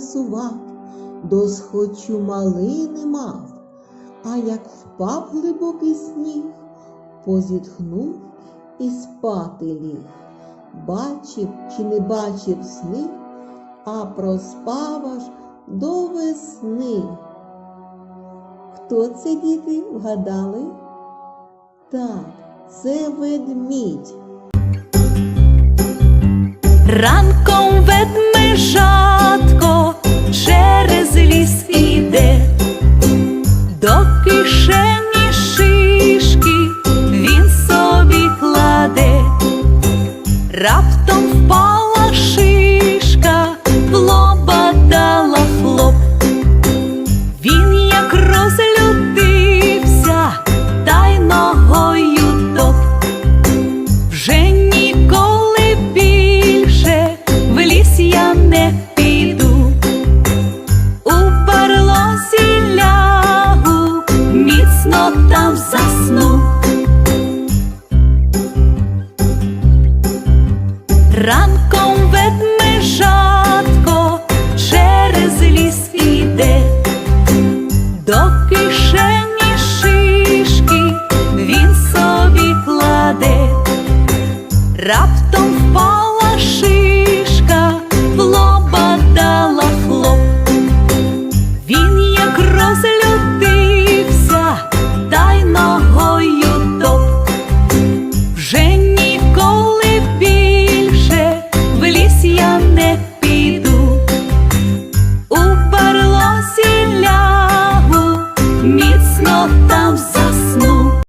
сував, досхочу малини мав, а як впав глибокий сніг, позітхнув і спати ліг. Бачив чи не бачив сни, а проспав аж до весни. Хто це діти вгадали? Так, це ведмідь. Ранком ведмежатко через ліс іде, до кишені шишки він собі кладе, раптом Ранком ведмежатко через ліс іде, до кишені шишки він собі кладе. Раптом